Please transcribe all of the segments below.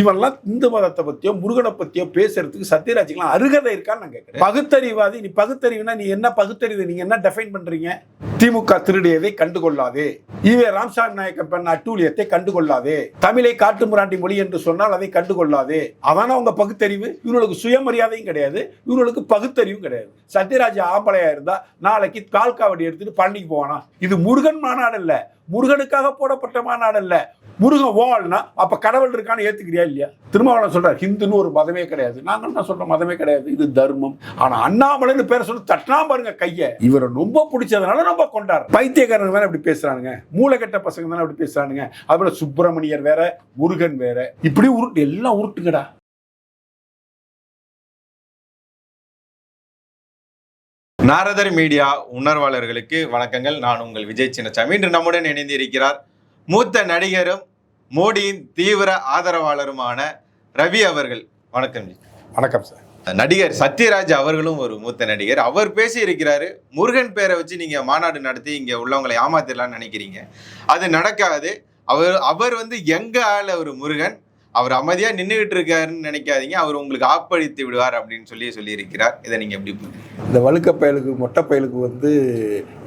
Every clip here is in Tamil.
இவன்லாம் இந்து மதத்தை பத்தியோ முருகனை பத்தியோ பேசுறதுக்கு சத்யராஜுக்கெல்லாம் அருகதை இருக்கான்னு நான் கேட்கிறேன். பகுத்தறிவாதி நீ பகுத்தறிவுனா நீ என்ன பகுத்தறிவு நீங்க என்ன டெஃபைன் பண்றீங்க? திமுக திருடியதை கண்டுகொள்ளாதே. ஈவே ராம்சாமி நாயக்க பெண் அட்டூழியத்தை கண்டுகொள்ளாதே. தமிழை காட்டு முராண்டி மொழி என்று சொன்னால் அதை கண்டுகொள்ளாதே. அதான உங்க பகுத்தறிவு? இவர்களுக்கு சுயமரியாதையும் கிடையாது. இவர்களுக்கு பகுத்தறிவும் கிடையாது. சத்யராஜ் ஆம்பளையா இருந்தா நாளைக்கு கால்காவடி எடுத்துட்டு பழனிக்கு போவானா? இது முருகன் மாநாடு இல்ல முருகனுக்காக போடப்பட்ட மாநாடு இல்ல முருகன் ஓல்னா அப்ப கடவுள் இருக்கான்னு ஏத்துக்கிறியா இல்லையா? திருமாவளவன் சொல்கிறார் ஹிந்துன்னு ஒரு மதமே கிடையாது. நாங்கள் என்ன சொல்றோம் மதமே கிடையாது. இது தர்மம். ஆனா அண்ணாமலைன்னு பேரை சொல்லி தட்டினா பாருங்க கைய. இவரை ரொம்ப பிடிச்சதுனால ரொம்ப கொண்டாரு பைத்தியக்காரங்க வேற இப்படி பேசுறானுங்க. மூளைக்கட்ட பசங்க தானே அப்படி பேசுறானுங்க. அதுபோல சுப்பிரமணியர் வேற முருகன் வேற. இப்படி உருட்டு எல்லாம் உருட்டுங்கடா. நாரதர் மீடியா உணர்வாளர்களுக்கு வணக்கங்கள். நான் உங்கள் விஜய் சின்னசாமி. இன்று நம்முடன் இணைந்து இருக்கிறார் மூத்த நடிகரும் மோடியின் தீவிர ஆதரவாளருமான ரவி அவர்கள். வணக்கம் ஜி. வணக்கம் சார். நடிகர் சத்யராஜ் அவர்களும் ஒரு மூத்த நடிகர். அவர் பேசி இருக்கிறாரு முருகன் பேரை வச்சு நீங்க மாநாடு நடத்தி இங்க உள்ளவங்களை ஏமாத்திடலாம்னு நினைக்கிறீங்க. அது நடக்காது. அவர் அவர் வந்து எங்க ஆள் ஒரு முருகன். அவர் அமைதியா நின்றுகிட்டு இருக்காருன்னு நினைக்காதீங்க. அவர் உங்களுக்கு ஆப்பழித்து விடுவார் அப்படின்னு சொல்லி சொல்லியிருக்கிறார். இதை நீங்க எப்படி இந்த வழுக்க பயலுக்கு மொட்டை பயலுக்கு வந்து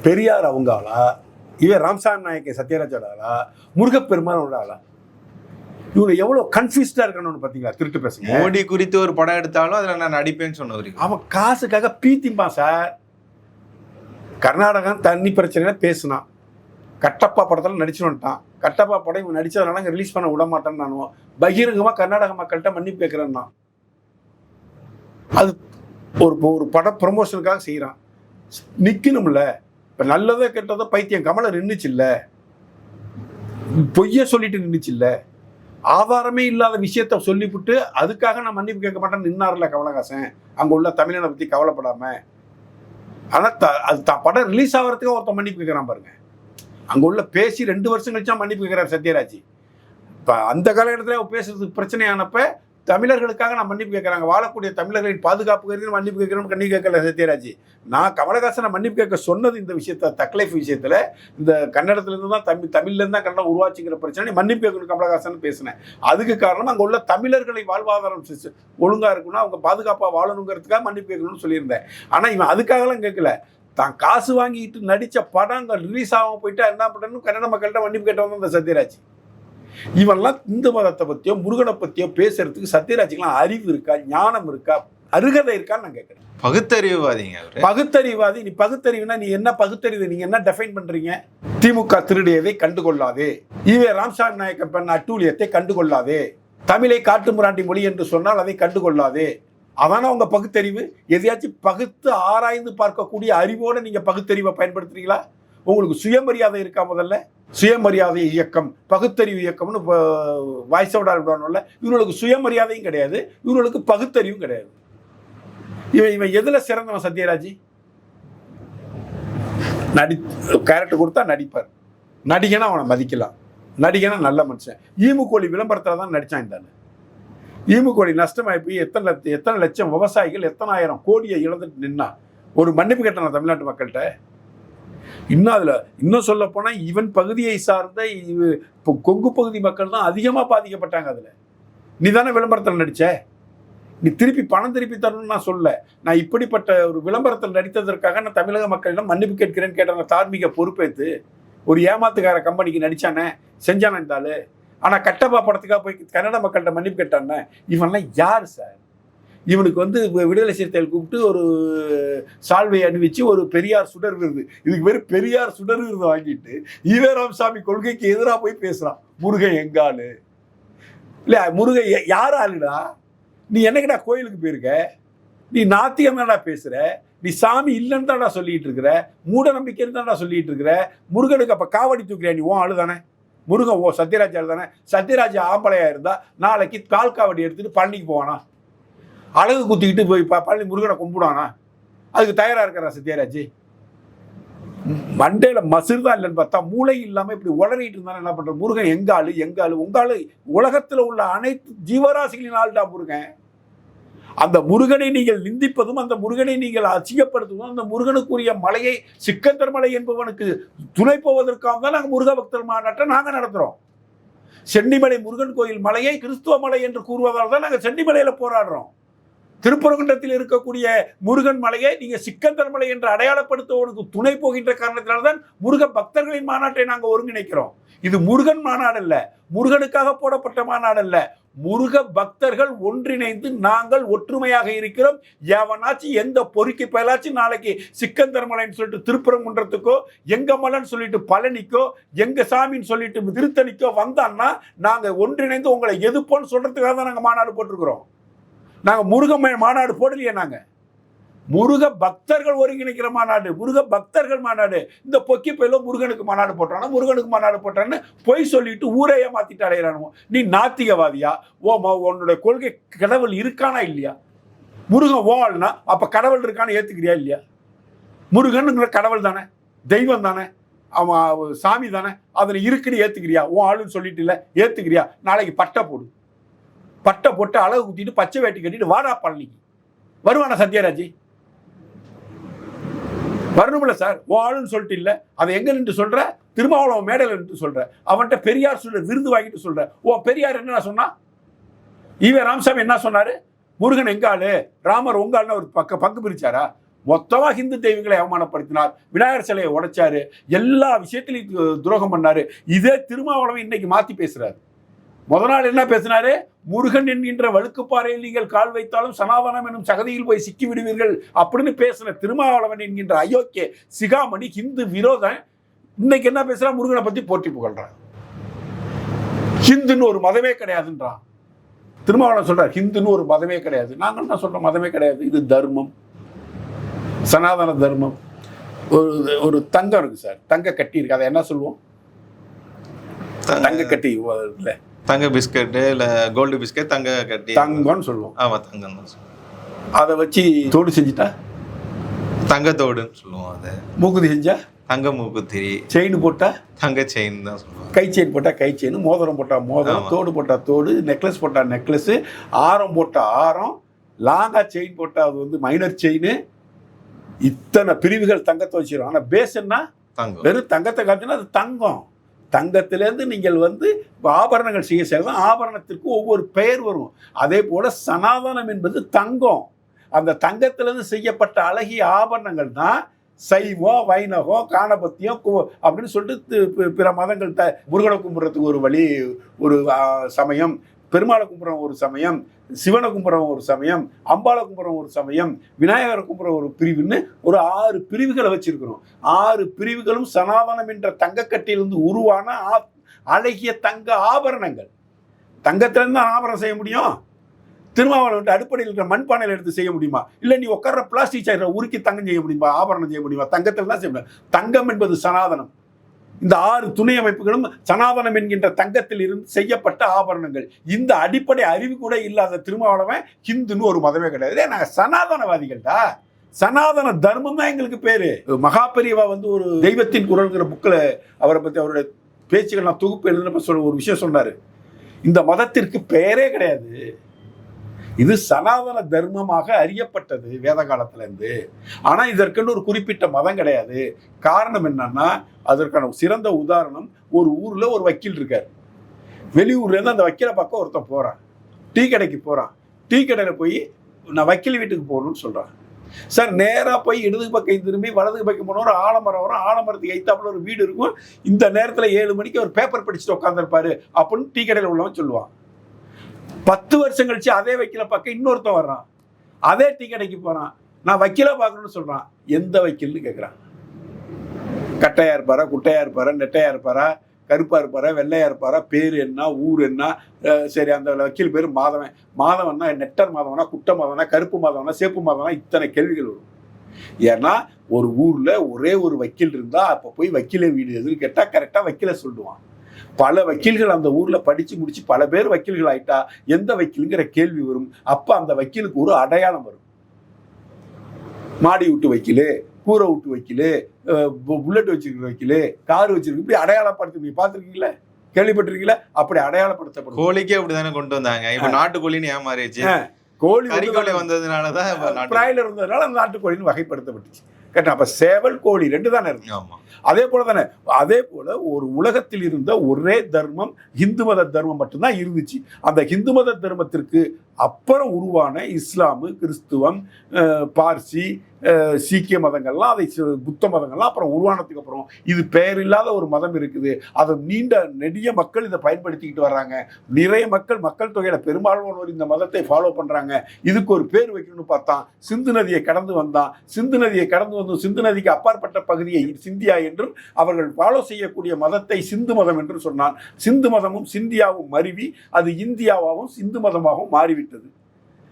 பெரியார் அவங்க ஆளா? இவன் ராம்சாமி நாயக்க சத்யராஜோட ஆளா முருகப்பெருமானோட ஆளா இவங்க எவ்வளோ கன்ஃபியூஸ்டாக இருக்கணும்னு பார்த்தீங்களா திருட்டு பேசுங்க. மோடி குறித்து ஒரு படம் எடுத்தாலும் அதுல நான் நடிப்பேன்னு சொன்னவர் அவன் காசுக்காக பீத்திம்பான் சார். கர்நாடகா தண்ணி பிரச்சனையில பேசினான். கட்டப்பா படத்தில் நடிச்சு வந்துட்டான். கட்டப்பா படம் இவன் நடிச்சதுனால இங்க ரிலீஸ் பண்ண விட மாட்டேன்னு நானும். பகிரங்கமாக கர்நாடக மக்கள்கிட்ட மன்னிப்பு கேட்குறேன்னா அது ஒரு ஒரு பட ப்ரொமோஷனுக்காக செய்கிறான் நிற்கணும்ல இப்போ நல்லதோ கெட்டதோ பைத்தியம் கமலை நின்றுச்சு இல்லை பொய்ய சொல்லிட்டு நின்றுச்சு இல்லை ஆதாரமே இல்லாத விஷயத்த சொல்லிவிட்டு அதுக்காக நான் மன்னிப்பு கேட்க மாட்டேன்னு நின்னார்ல கமலஹாசன்? அங்கே உள்ள தமிழனை பற்றி கவலைப்படாம. ஆனால் த அது தான் படம் ரிலீஸ் ஆகிறதுக்கு ஒருத்தன் மன்னிப்பு கேட்குறான் பாருங்க. அங்கே உள்ள பேசி ரெண்டு வருஷம் கழிச்சா மன்னிப்பு கேட்குறாரு சத்யராஜ். இப்போ அந்த காலகட்டத்தில் பேசுறதுக்கு பிரச்சனையானப்போ தமிழர்களுக்காக நான் மன்னிப்பு கேட்குறாங்க வாழக்கூடிய தமிழர்களின் பாதுகாப்பு கருதி மன்னிப்பு கேட்கணும்னு கண்ணி கேட்கல சத்யராஜ் நான் கமலஹாசனை மன்னிப்பு கேட்க சொன்னது இந்த விஷயத்த தக்லைஃப் விஷயத்தில். இந்த கன்னடத்துலேருந்து தான் தமிழ் தமிழ்லேருந்து தான் கன்னடம் உருவாச்சுங்கிற பிரச்சனை மன்னிப்பு கேட்கணும் கமலஹாசன் பேசினேன். அதுக்கு காரணம் அங்கே உள்ள தமிழர்களை வாழ்வாதாரம் ஒழுங்காக ஒழுங்கா இருக்கணும் அவங்க பாதுகாப்பாக வாழணுங்கிறதுக்காக மன்னிப்பு கேட்கணும்னு சொல்லியிருந்தேன். ஆனால் இவன் அதுக்காகலாம் கேட்கல. தான் காசு வாங்கிட்டு நடித்த படம் அங்கே ரிலீஸ் ஆகும் போயிட்டா என்ன பண்ணணும் கன்னட மக்கள்கிட்ட மன்னிப்பு கேட்டவங்க இந்த சத்யராஜ் இவன்லாம் இந்து மதத்தை பற்றியோ முருகனை பற்றியோ பேசுறதுக்கு சத்யராஜுக்கெல்லாம் அறிவு இருக்கா ஞானம் இருக்கா அருகதை இருக்கான்னு நான் கேட்குறேன். பகுத்தறிவுவாதிங்க அவரு. பகுத்தறிவாதி நீ பகுத்தறிவுனா நீ என்ன பகுத்தறிவு நீங்க என்ன டெஃபைன் பண்றீங்க? திமுக திருடியதை கண்டுகொள்ளாதே. ஈவே ராம்சாமி நாயக்க பெண் அட்டூழியத்தை கண்டுகொள்ளாதே. தமிழை காட்டு முராண்டி மொழி என்று சொன்னால் அதை கண்டுகொள்ளாதே. அதான உங்க பகுத்தறிவு? எதையாச்சும் பகுத்து ஆராய்ந்து பார்க்கக்கூடிய அறிவோட நீங்க பகுத்தறிவை பயன்படுத்துறீங்களா? உங்களுக்கு சுயமரியாதை இருக்கா முதல்ல? சுயமரியாதை இயக்கம் பகுத்தறிவு இயக்கம்னு வாய்ஸோட விடணும்ல இவங்களுக்கு சுயமரியாதையும் கிடையாது இவங்களுக்கு பகுத்தறிவும் கிடையாது. இவன் இவன் எதுல சிறந்தவன் சத்யராஜ்? நடி கேரக்டர் கொடுத்தா நடிப்பார். நடிகனா அவனை மதிக்கலாம். நடிகனா நல்ல மனுஷன். ஈமுக்கோழி விளம்பரத்தில் தான் நடிச்சான் இந்த ஈமுக்கோழி நஷ்டமாகி போய் எத்தனை லட்ச- எத்தனை லட்சம் விவசாயிகள் எத்தனாயிரம் கோடியை இழந்துட்டு நின்னா ஒரு மன்னிப்பு கேட்டான தமிழ்நாட்டு மக்கள்கிட்ட. இன்னும் அதில் இன்னும் சொல்லப்போனால் இவன் பகுதியை சார்ந்த இவ- இப்போ கொங்கு பகுதி மக்கள் தான் அதிகமாக பாதிக்கப்பட்டாங்க அதில். நீ தானே விளம்பரத்தில் நடித்த நீ திருப்பி பணம் திருப்பி தரணும்னு நான் சொல்ல நான் இப்படிப்பட்ட ஒரு விளம்பரத்தில் நடித்ததற்காக நான் தமிழக மக்களிடம் மன்னிப்பு கேட்கிறேன்னு கேட்டாங்க தார்மீக பொறுப்பேற்று ஒரு ஏமாத்துக்கார கம்பெனிக்கு நடித்தானே செஞ்சானே இருந்தாலும் ஆனால் கட்டப்பா படத்துக்காக போய் கன்னட மக்கள்கிட்ட மன்னிப்பு கேட்டானே இவன்லாம் யார் சார்? இவனுக்கு வந்து விடுதலை சிறுத்தைகள் கூப்பிட்டு ஒரு சால்வை அணிவிச்சு ஒரு பெரியார் சுடர் விருது. இதுக்கு பேர் பெரியார் சுடர் விருது வாங்கிட்டு ஈவேராமசாமி கொள்கைக்கு எதிராக போய் பேசுகிறான் முருகன் எங்காலு இல்லை முருகன் யார் ஆளுடா? நீ என்னக்கடா கோயிலுக்கு போயிருக்க? நீ நாத்திகம் தான்டா நீ சாமி இல்லைன்னு தான்டா சொல்லிட்டு இருக்கிற. மூட நம்பிக்கைன்னு தான்டா சொல்லிட்டு இருக்கிற. முருகனுக்கு அப்போ காவடி தூக்குறியா நீ? ஓ ஆளு தானே முருகன் ஓ சத்யராஜ் ஆளு தானே சத்யராஜ் ஆம்பளையாக இருந்தால் நாளைக்கு கால் காவடி எடுத்துகிட்டு பழனிக்கு போவானா? அழகு குத்திக்கிட்டு போய் ப- பழனி முருகனை கும்பிடுவானா? அதுக்கு தயாரா இருக்கிறா சத்யராஜ் மண்டையில மசிறு தான் இல்லைன்னு பார்த்தா மூளை இல்லாம இப்படி உளறிட்டு இருந்தாலும் என்ன பண்ற முருகன் எங்க ஆளு? எங்க ஆளு? உங்க ஆளு உலகத்துல உள்ள அனைத்து ஜீவராசிகளின் ஆள்டா முருகன். அந்த முருகனை நீங்கள் நிந்திப்பதும் அந்த முருகனை நீங்கள் அசிங்கப்படுத்துவதும் அந்த முருகனுக்குரிய மலையை சிக்கந்தர் மலை என்பவனுக்கு துணை போவதற்காக தான் நாங்கள் முருக பக்தர் மாநாட்டை நாங்கள் நடத்துகிறோம் சென்னிமலை முருகன் கோயில் மலையை கிறிஸ்துவ மலை என்று கூறுவதால் தான் நாங்கள் சென்னிமலையில் போராடுறோம். திருப்பரங்குன்றத்தில் இருக்கக்கூடிய முருகன் மலையை நீங்கள் சிக்கந்தர் மலை என்று அடையாளப்படுத்துவதற்கு துணை போகின்ற காரணத்தினால்தான் முருக பக்தர்களின் மாநாட்டை நாங்கள் ஒருங்கிணைக்கிறோம். இது முருகன் மாநாடு அல்ல முருகனுக்காக போடப்பட்ட மாநாடு அல்ல. முருக பக்தர்கள் ஒன்றிணைந்து நாங்கள் ஒற்றுமையாக இருக்கிறோம். எவனாச்சும் எந்த பொறுக்கி பயலாச்சும் நாளைக்கு சிக்கந்தர் மலைன்னு சொல்லிட்டு திருப்பரங்குன்றத்துக்கோ எங்க மலைன்னு சொல்லிட்டு பழனிக்கோ எங்க சாமின்னு சொல்லிட்டு திருத்தணிக்கோ வந்தான்னா நாங்கள் ஒன்றிணைந்து உங்களை எதுப்போன்னு சொல்றதுக்காக தான் நாங்கள் மாநாடு போட்டிருக்கிறோம். நாங்கள் முருக மாநாடு போடலையே நாங்கள் முருக பக்தர்கள் ஒருங்கிணைக்கிற மாநாடு முருக பக்தர்கள் மாநாடு. இந்த பொக்கி பயிலும் முருகனுக்கு மாநாடு போட்டானா முருகனுக்கு மாநாடு போட்டான்னு பொய் சொல்லிட்டு ஊரே ஏமாத்திட்டு அடையிறானுவோ நீ நாத்திகவாதியா? ஓ உன்னுடைய கொள்கை கடவுள் இருக்கானா இல்லையா? முருகன் ஓல்னா அப்போ கடவுள் இருக்கான்னு ஏற்றுக்கிறியா இல்லையா? முருகனுங்கிற கடவுள் தானே தெய்வம் தானே அவன் சாமி தானே அதில் இருக்குன்னு ஏற்றுக்கிறியா உன் ஆளுன்னு சொல்லிட்டு இல்லை ஏற்றுக்கிறியா நாளைக்கு பட்டை போடு. பட்டை போட்டு அழகு குத்திட்டு பச்சை வேட்டி கட்டிட்டு வாடா பழனிக்கு. வருவானா சத்யராஜ்? வரணும்ல சார் ஓ ஆளுன்னு சொல்லிட்டு இல்லை. அதை எங்க நின்று சொல்ற? திருமாவளவன் மேடையில் நின்று சொல்ற. அவன்கிட்ட பெரியார் சொல்ற விருது வாங்கிட்டு சொல்ற. ஓ பெரியார் என்ன சொன்னா? ஈவே ராமசாமி என்ன சொன்னாரு? முருகன் எங்காளு ராமர் உங்காள்னு ஒரு பக்க பங்கு பிரிச்சாரா? மொத்தமாக ஹிந்து தெய்வங்களை அவமானப்படுத்தினார். விநாயகர் சிலையை உடைச்சாரு. எல்லா விஷயத்திலையும் துரோகம் பண்ணாரு. இதே திருமாவளவன் இன்னைக்கு மாத்தி பேசுறாரு. முத நாள் என்ன பேசினாரு? முருகன் என்கின்ற வழுக்குப்பாறையில் நீங்கள் கால் வைத்தாலும் சனாதனம் என்னும் சகதியில் போய் சிக்கி விடுவீர்கள் அப்படின்னு பேசின திருமாவளவன் என்கின்ற அயோக்கிய சிகாமணி ஹிந்து விரோதம் இன்னைக்கு என்ன பேசுறா? முருகனை பத்தி போற்றி புகழ்றான். ஹிந்துன்னு ஒரு மதமே கிடையாதுன்றான். திருமாவளவன் சொல்றார் ஹிந்துன்னு ஒரு மதமே கிடையாது. நாங்கள் என்ன சொல்றோம்? மதமே கிடையாது. இது தர்மம். சனாதன தர்மம். ஒரு ஒரு தங்கம் இருக்கு சார். தங்க கட்டி இருக்கு. அதை என்ன சொல்லுவோம்? தங்க. கட்டி இல்ல. தங்க பிஸ்கட் இல்ல கோல்டு பிஸ்கட் தங்க கட்டி. தங்கம்னு சொல்லுவோம். ஆமா தங்கம் தான் சொல்லுவோம். அதை வச்சு தோடு செஞ்சுட்டா? தங்கத்தோடுன்னு சொல்லுவோம் அது. மூக்குதி செஞ்சா? தங்க மூக்குத்திரி செயின் போட்டா? தங்க செயின் தான் சொல்லுவாங்க கை செயின் போட்டா கை செயின் மோதிரம் போட்டா மோதிரம். தோடு போட்டா தோடு நெக்லஸ் போட்டா நெக்லஸ் ஆரம் போட்டா ஆரம் லாங்கா செயின் போட்டா அது வந்து மைனர் செயின் இத்தனை பிரிவுகள் தங்கத்தை வச்சிரும் ஆனா பேஸ் என்ன தங்கம். வெறும் தங்கத்தை காட்டினா அது தங்கம். தங்கத்திலேருந்து நீங்கள் வந்து ஆபரணங்கள் செய்ய செய்யலாம். ஆபரணத்திற்கு ஒவ்வொரு பெயர் வரும். அதே போல் சனாதனம் என்பது தங்கம். அந்த தங்கத்திலேருந்து செய்யப்பட்ட அழகிய ஆபரணங்கள் தான் சைவம் வைணவம் காணபத்தியம் அப்படின்னு சொல்லிட்டு பிற மதங்கள் த முருகனை கும்பிட்றதுக்கு ஒரு வழி ஒரு சமயம். பெருமாளை கும்பிட்றோம் ஒரு சமயம் சிவனை கும்பிட்றோம் ஒரு சமயம் அம்பாளை கும்பிட்றோம் ஒரு சமயம் விநாயகரை கும்பிட்ற ஒரு பிரிவுன்னு ஒரு ஆறு பிரிவுகளை வச்சிருக்கிறோம். ஆறு பிரிவுகளும் சனாதனம் என்ற தங்கக்கட்டிலிருந்து உருவான அழகிய தங்க ஆபரணங்கள். தங்கத்திலேருந்து தான் ஆபரணம் செய்ய முடியும்? திருமாவளவன் வந்து அடுப்படையில் இருக்கிற மண்பானையில் எடுத்து செய்ய முடியுமா? இல்லை நீ உட்கார்ற பிளாஸ்டிக் சைடில் உருக்கி தங்கம் செய்ய முடியுமா? ஆபரணம் செய்ய முடியுமா? தங்கத்தில் தான் செய்ய முடியும். தங்கம் என்பது சனாதனம். இந்த ஆறு துணை அமைப்புகளும் சனாதனம் என்கின்ற தங்கத்தில் இருந்து செய்யப்பட்ட ஆபரணங்கள். இந்த அடிப்படை அறிவு கூட இல்லாத திருமாவளவன் ஹிந்துன்னு ஒரு மதமே கிடையாது. நாங்கள் சனாதனவாதிகள்டா. சனாதன தர்மம் தான் எங்களுக்கு பேரு. மகாபெரியவா வந்து ஒரு தெய்வத்தின் குரல்ங்கிற புக்கில் அவரை பற்றி அவருடைய பேச்சுகள் நான் தொகுப்பு எழுதினப்ப சொல்ல ஒரு விஷயம் சொன்னார். இந்த மதத்திற்கு பெயரே கிடையாது. இது சனாதன தர்மமாக அறியப்பட்டது வேத காலத்திலேருந்து. ஆனால் இதற்கென்று இதற்குன்னு ஒரு குறிப்பிட்ட மதம் கிடையாது. காரணம் என்னன்னா அதற்கான சிறந்த உதாரணம் ஒரு ஊரில் ஒரு வக்கீல் இருக்கார். வெளியூர்லேருந்து அந்த வக்கீலை பக்கம் ஒருத்தன் போகிறான் டீ கடைக்கு போகிறான் டீ கடையில் போய் நான் வக்கீல் வீட்டுக்கு போகணும்னு சொல்கிறான் சார் நேராக போய் இடது பக்கம் திரும்பி வலது பக்கம் போன ஒரு ஆலமரம் வரும். ஆலமரத்துக்கு ஐத்தாப்புல ஒரு வீடு இருக்கும். இந்த நேரத்தில் ஏழு மணிக்கு ஒரு பேப்பர் படிச்சுட்டு உட்காந்துருப்பாரு அப்படின்னு டீ கடையில் உள்ளவன் சொல்லுவான். பத்து வருஷம் கழிச்சு அதே வக்கீல பக்கம் இன்னொருத்தன் வர்றான். அதே டீ கடைக்கு நான் வக்கீலை பார்க்கணும்னு சொல்கிறான் எந்த வக்கீல்னு கேட்குறான் கட்டையா இருப்பாரா குட்டையா இருப்பாரா நெட்டையா இருப்பாரா கருப்பாக இருப்பாரா வெள்ளையாக இருப்பாரா பேர் என்ன ஊர் என்ன சரி அந்த வக்கீல் பேர் மாதவன். மாதவன்னா நெட்டர் மாதவனா குட்டை மாதவனா கருப்பு மாதவனா சேப்பு மாதவனா இத்தனை கேள்விகள் வரும். ஏன்னா ஒரு ஊரில் ஒரே ஒரு வக்கீல் இருந்தால் அப்போ போய் வக்கீல வீடு எதுன்னு கேட்டால் கரெக்டாக வக்கீல சொல்லுவான். பல வக்கீல்கள் அந்த ஊர்ல படிச்சு முடிச்சு பல பேர் வக்கீல்கள் ஆயிட்டா எந்த வக்கீலுங்கிற கேள்வி வரும். அப்ப அந்த வக்கீலுக்கு ஒரு அடையாளம் வரும். மாடி விட்டு வக்கீலு கூரை விட்டு வக்கீலு புல்லட் வச்சிருக்கிற வக்கீலு கார் வச்சிருக்கு இப்படி அடையாளப்படுத்தி நீங்க பார்த்துருக்கீங்களா? கேள்விப்பட்டிருக்கீங்களா? அப்படி அடையாளப்படுத்தப்படும். கோழிக்கே அப்படிதானே கொண்டு வந்தாங்க. இப்ப நாட்டுக்கோழின்னு ஏமாறிடுச்சு. கோழி இப்ப நாட்டு- பிராய்லர் இருந்ததுனால அந்த நாட்டுக்கோழின்னு வகைப்படுத்தப்பட்டுச்சு. கேட்டேன் அப்ப சேவல் கோழி ரெண்டு தானே இருக்கு. ஆமா. அதே போல தானே அதே போல ஒரு உலகத்தில் இருந்த ஒரே தர்மம் இந்து மத தர்மம் மட்டும்தான் இருந்துச்சு. அந்த இந்து மத தர்மத்திற்கு அப்புறம் உருவான இஸ்லாமு கிறிஸ்துவம் பார்சி சீக்கிய மதங்கள்லாம் அதை புத்த மதங்கள்லாம் அப்புறம் உருவானதுக்கு அப்புறம் இது பெயர் இல்லாத ஒரு மதம் இருக்குது. அதை நீண்ட நெடிய மக்கள் இதை பயன்படுத்திக்கிட்டு வர்றாங்க. நிறைய மக்கள் மக்கள் தொகையில பெரும்பாலானோர் இந்த மதத்தை ஃபாலோ பண்றாங்க. இதுக்கு ஒரு பேர் வைக்கணும்னு பார்த்தான் சிந்து நதியை கடந்து வந்தான். சிந்து நதியை கடந்து வந்து சிந்து நதிக்கு அப்பாற்பட்ட பகுதியை சிந்தியா என்றும் அவர்கள் ஃபாலோ செய்யக்கூடிய மதத்தை சிந்து மதம் என்று சொன்னான். சிந்து மதமும் சிந்தியாவும் மருவி அது இந்தியாவாகவும் சிந்து மதமாகவும் மாறிவிட்டது.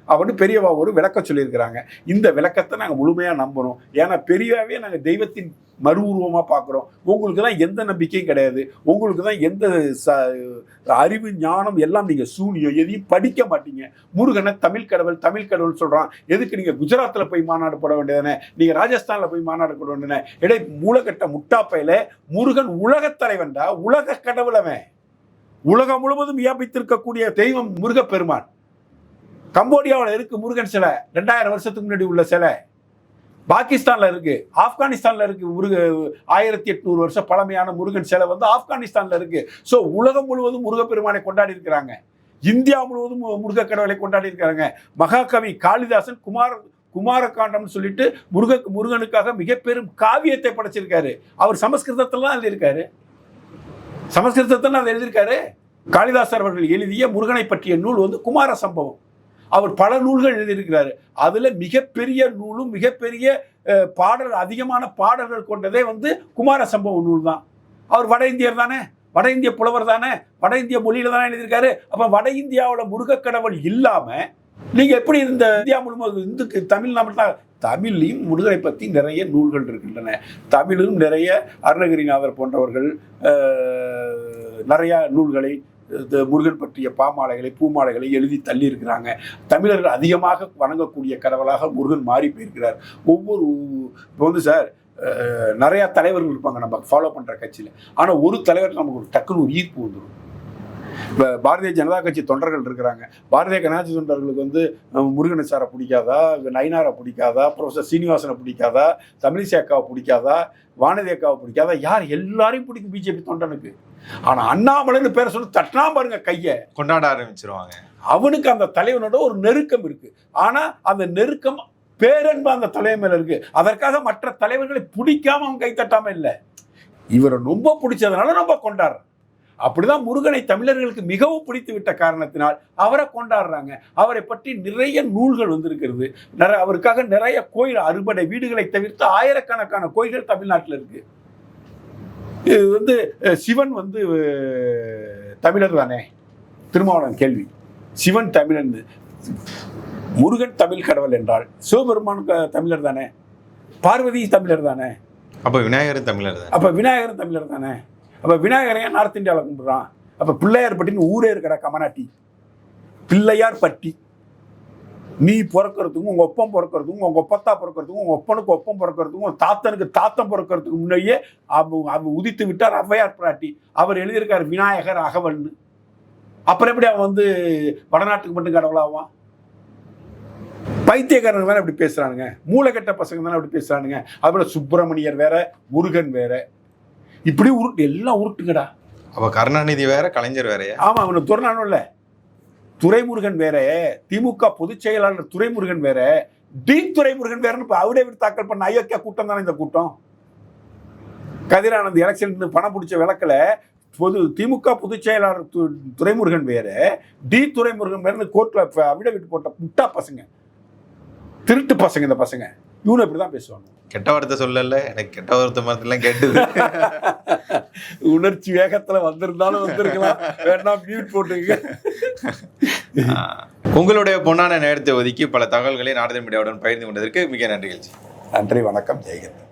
அப்படின்னு பெரியவா ஒரு விளக்கம் சொல்லியிருக்கிறாங்க. இந்த விளக்கத்தை நாங்கள் முழுமையாக நம்புகிறோம் ஏன்னா பெரியவாவே நாங்கள் தெய்வத்தின் மறு உருவமாக பார்க்குறோம். உங்களுக்கு தான் எந்த நம்பிக்கையும் கிடையாது. உங்களுக்கு தான் எந்த ச அறிவு ஞானம் எல்லாம் நீங்கள் சூனியம். எதையும் படிக்க மாட்டீங்க. முருகனை தமிழ் கடவுள் தமிழ் கடவுள் சொல்கிறான் எதுக்கு நீங்கள் குஜராத்தில் போய் மாநாடு போட வேண்டியதானே? நீங்கள் ராஜஸ்தானில் போய் மாநாடு போட வேண்டியதானே? இடை மூலக்கட்ட முட்டாப்பையில முருகன் உலகத் தலைவன்டா. உலக கடவுளவன் உலகம் முழுவதும் வியாபித்திருக்கக்கூடிய தெய்வம் முருகப்பெருமான். கம்போடியாவில் இருக்கு முருகன் சிலை. ரெண்டாயிரம் வருஷத்துக்கு முன்னாடி உள்ள சிலை. பாகிஸ்தானில் இருக்கு. ஆப்கானிஸ்தானில் இருக்கு முருக ஆயிரத்தி எட்நூறு வருஷம் பழமையான முருகன் சிலை வந்து ஆப்கானிஸ்தானில் இருக்கு. ஸோ உலகம் முழுவதும் முருகப்பெருமானை கொண்டாடி இருக்கிறாங்க. இந்தியா முழுவதும் முருகக் கடவுளை கொண்டாடி இருக்கிறாங்க. மகாகவி காளிதாசன் குமார குமாரகாண்டம்னு சொல்லிட்டு முருக முருகனுக்காக மிக பெரும் காவியத்தை படைச்சிருக்காரு. அவர் சமஸ்கிருதத்திலாம் எழுதியிருக்காரு. சமஸ்கிருதத்தில் அதை எழுதியிருக்காரு. காளிதாசர் அவர்கள் எழுதிய முருகனை பற்றிய நூல் வந்து குமார சம்பவம் அவர் பல நூல்கள் எழுதியிருக்கிறாரு. அதில் மிகப்பெரிய நூலும் மிகப்பெரிய பாடல் அதிகமான பாடல்கள் கொண்டதே வந்து குமார சம்பவ நூல் தான். அவர் வட இந்தியர் தானே? வட இந்திய புலவர் தானே? வட இந்திய மொழியில தானே எழுதியிருக்காரு. அப்போ வட இந்தியாவோட முருகக்கடவுள் கடவுள் நீங்கள் எப்படி இந்த இந்தியா முழுவதும் இந்துக்கு தமிழ் தான் தமிழ்லையும் முருகனை பற்றி நிறைய நூல்கள் இருக்கின்றன. தமிழிலும் நிறைய அருணகிரிநாதர் போன்றவர்கள் நிறையா நூல்களை முருகன் பற்றிய பாமாலைகளை பூமாலைகளை எழுதி தள்ளி இருக்கிறாங்க தமிழர்கள் அதிகமாக வணங்கக்கூடிய கடவுளாக முருகன் மாறி போயிருக்கிறார். ஒவ்வொரு இப்போ வந்து சார் நிறையா தலைவர்கள் இருப்பாங்க நம்ம ஃபாலோ பண்ணுற கட்சியில். ஆனால் ஒரு தலைவர் நமக்கு ஒரு டக்குன்னு ஒரு ஈர்ப்பு வந்துடும் இப்போ பாரதிய ஜனதா கட்சி தொண்டர்கள் இருக்கிறாங்க. பாரதிய கனாட்சி தொண்டர்களுக்கு வந்து முருகன் சாரை பிடிக்காதா? நயினாரை பிடிக்காதா? ப்ரொஃபஸர் சீனிவாசனை பிடிக்காதா? தமிழிசை அக்காவை பிடிக்காதா? வானதி அக்காவை பிடிக்காதா? யார் எல்லாரையும் பிடிக்கும் பிஜேபி தொண்டனுக்கு? ஆனா அண்ணாமலைன்னு பேரை சொல்லி தட்டினா பாருங்க கையை. கொண்டாட ஆரம்பிச்சிருவாங்க. அவனுக்கு அந்த தலைவனோட ஒரு நெருக்கம் இருக்கு. ஆனா அந்த நெருக்கம் பேரன்பு அந்த தலைவன் மேல இருக்கு. அதற்காக மற்ற தலைவர்களை பிடிக்காம அவன் கைத்தட்டாம இல்லை. இவரை ரொம்ப பிடிச்சதுனால ரொம்ப கொண்டாடுறான். அப்படிதான் முருகனை தமிழர்களுக்கு மிகவும் பிடித்து விட்ட காரணத்தினால் அவரை கொண்டாடுறாங்க. அவரை பற்றி நிறைய நூல்கள் வந்திருக்கிறது. நிறைய அவருக்காக நிறைய கோயில் அறுபடை வீடுகளை தவிர்த்து ஆயிரக்கணக்கான கோயில்கள் தமிழ்நாட்டில் இருக்கு. இது வந்து சிவன் வந்து தமிழர் தானே? திருமாவளவன் கேள்வி. சிவன் தமிழன் முருகன் தமிழ் கடவுள் என்றால் சிவபெருமான் தமிழர் தானே? பார்வதி தமிழர் தானே? அப்ப விநாயகரும் தமிழர் தான்? அப்ப விநாயகரும் தமிழர் தானே? அப்ப விநாயகரையும் நார்த் இந்தியாவில் கும்பிடுறான்? அப்ப பிள்ளையார் பட்டின்னு ஊரே இருக்கடா கமநாட்டி. பிள்ளையார் பட்டி நீ பிறக்கிறதுக்கும் உங்க ஒப்பம் பிறக்கிறதுக்கும் உங்க ஒப்பத்தா பிறக்கிறதுக்கும் உங்க ஒப்பனுக்கு ஒப்பம் பிறக்கிறதுக்கும் உங்க தாத்தனுக்கு தாத்தன் பிறக்கிறதுக்கு முன்னாடியே அவ அவ உதித்து விட்டார் ஔவையார் பிராட்டி. அவர் எழுதியிருக்கார் விநாயகர் அகவல்னு. அப்புறம் எப்படி அவன் வந்து வடநாட்டுக்கு மட்டும் கடவுளாவான் பைத்தியக்காரங்க வேற இப்படி பேசுறானுங்க. மூளைக்கட்ட பசங்க தானே அப்படி பேசுறானுங்க. அதுபோல சுப்பிரமணியர் வேற முருகன் வேற. இப்படி உருட்டு எல்லாம் உருட்டுங்கடா. அப்ப கருணாநிதி வேற கலைஞர் வேறயா? ஆமா அவனை துறனானும்ல துரைமுருகன் வேற திமுக பொதுச் செயலாளர் துரைமுருகன் வேற டி துரைமுருகன் வேறன்னு இப்ப அவிடேவிட் தாக்கல் பண்ண அயோக்கிய கூட்டம் தானே இந்த கூட்டம்? கதிரானந்த் எலெக்ஷன் பணம் பிடிச்ச விளக்கில் பொது திமுக பொதுச் செயலாளர் து- துரைமுருகன் வேற டி துரைமுருகன் கோர்ட்டில் கோர்ட்ல அவிடேவிட் போட்ட முட்டா பசங்க திருட்டு பசங்க இந்த பசங்க. இவனு இப்படிதான் பேசுவாங்க. கெட்ட வார்த்தை சொல்லல எனக்கு கெட்ட வார்த்தை மாதிரிலாம் கேட்டது. உணர்ச்சி வேகத்துல வந்திருந்தாலும் வந்திருக்கலாம். வேணா மியூட் போட்டுங்க. உங்களுடைய பொன்னான நேரத்தை ஒதுக்கி பல தகவல்களை நாடக மீடியாவுடன் பகிர்ந்து கொண்டதற்கு மிக நன்றிகள் நன்றி வணக்கம். ஜெயகந்த்